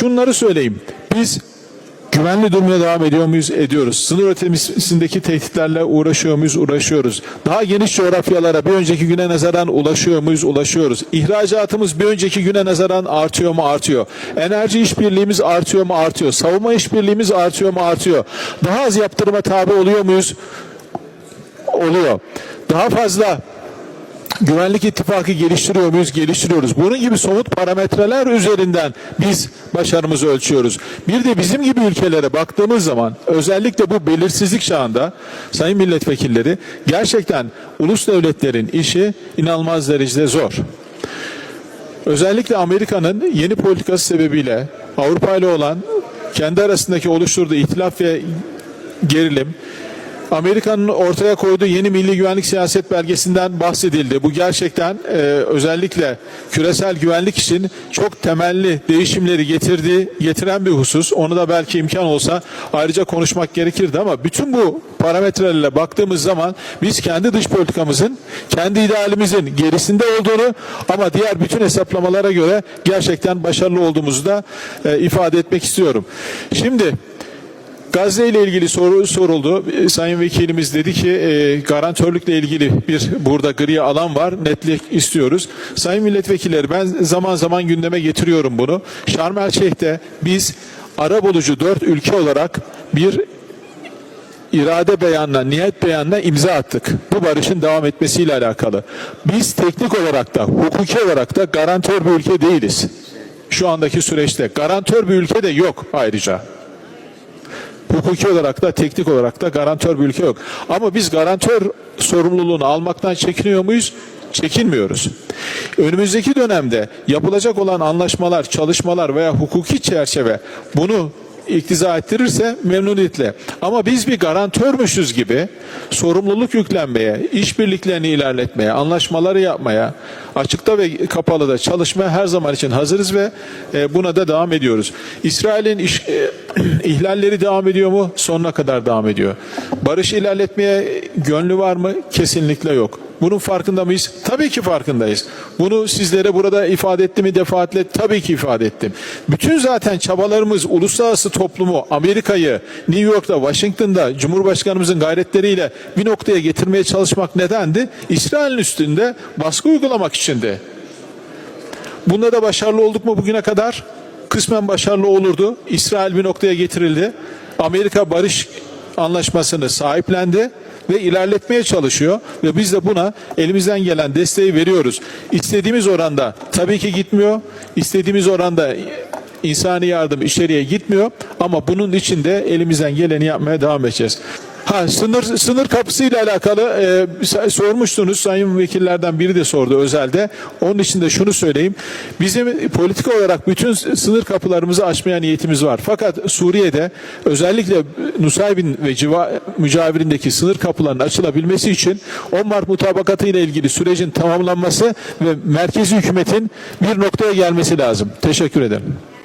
şunları söyleyeyim. Biz güvenli durmaya devam ediyor muyuz? Ediyoruz. Sınır ötesindeki tehditlerle uğraşıyor muyuz? Uğraşıyoruz. Daha geniş coğrafyalara bir önceki güne nazaran ulaşıyor muyuz? Ulaşıyoruz. İhracatımız bir önceki güne nazaran artıyor mu? Artıyor. Enerji işbirliğimiz artıyor mu? Artıyor. Savunma işbirliğimiz artıyor mu? Artıyor. Daha az yaptırıma tabi oluyor muyuz? Oluyor. Daha fazla güvenlik ittifakı geliştiriyor muyuz? Geliştiriyoruz. Bunun gibi somut parametreler üzerinden biz başarımızı ölçüyoruz. Bir de bizim gibi ülkelere baktığımız zaman özellikle bu belirsizlik çağında sayın milletvekilleri gerçekten ulus devletlerin işi inanılmaz derecede zor. Özellikle Amerika'nın yeni politikası sebebiyle Avrupa ile olan kendi arasındaki oluşturduğu ihtilaf ve gerilim Amerika'nın ortaya koyduğu yeni milli güvenlik siyaset belgesinden bahsedildi. Bu gerçekten e, özellikle küresel güvenlik için çok temelli değişimleri getirdiği, getiren bir husus. Onu da belki imkan olsa ayrıca konuşmak gerekirdi ama bütün bu parametrelerle baktığımız zaman biz kendi dış politikamızın, kendi idealimizin gerisinde olduğunu ama diğer bütün hesaplamalara göre gerçekten başarılı olduğumuzu da e, ifade etmek istiyorum. Şimdi Gazze ile ilgili soru soruldu. E, Sayın Vekilimiz dedi ki e, garantörlükle ilgili bir burada gri alan var. Netlik istiyoruz. Sayın milletvekilleri ben zaman zaman gündeme getiriyorum bunu. Şarm El Şeyh'te biz ara bulucu dört ülke olarak bir irade beyanına, niyet beyanına imza attık. Bu barışın devam etmesiyle alakalı. Biz teknik olarak da, hukuki olarak da garantör bir ülke değiliz. Şu andaki süreçte garantör bir ülke de yok ayrıca hukuki olarak da teknik olarak da garantör bir ülke yok. Ama biz garantör sorumluluğunu almaktan çekiniyor muyuz? Çekinmiyoruz. Önümüzdeki dönemde yapılacak olan anlaşmalar, çalışmalar veya hukuki çerçeve bunu iktiza ettirirse memnuniyetle. Ama biz bir garantörmüşüz gibi sorumluluk yüklenmeye, işbirliklerini ilerletmeye, anlaşmaları yapmaya, açıkta ve kapalıda çalışmaya her zaman için hazırız ve e, buna da devam ediyoruz. İsrail'in iş, e, ihlalleri devam ediyor mu? Sonuna kadar devam ediyor. Barış ilerletmeye gönlü var mı? Kesinlikle yok. Bunun farkında mıyız? Tabii ki farkındayız. Bunu sizlere burada ifade ettim mi defaatle? Tabii ki ifade ettim. Bütün zaten çabalarımız uluslararası toplumu, Amerika'yı, New York'ta, Washington'da Cumhurbaşkanımızın gayretleriyle bir noktaya getirmeye çalışmak nedendi? İsrail'in üstünde baskı uygulamak içindi. Bunda da başarılı olduk mu bugüne kadar? Kısmen başarılı olurdu. İsrail bir noktaya getirildi. Amerika barış anlaşmasını sahiplendi ve ilerletmeye çalışıyor ve biz de buna elimizden gelen desteği veriyoruz. İstediğimiz oranda tabii ki gitmiyor. İstediğimiz oranda insani yardım içeriye gitmiyor ama bunun için de elimizden geleni yapmaya devam edeceğiz. Ha sınır sınır kapısıyla alakalı e, sormuştunuz sayın vekillerden biri de sordu özelde. Onun için de şunu söyleyeyim. Bizim politik olarak bütün sınır kapılarımızı açmaya niyetimiz var. Fakat Suriye'de özellikle Nusaybin ve civa, mücavirindeki sınır kapılarının açılabilmesi için 10 Mart mutabakatı ile ilgili sürecin tamamlanması ve merkezi hükümetin bir noktaya gelmesi lazım. Teşekkür ederim.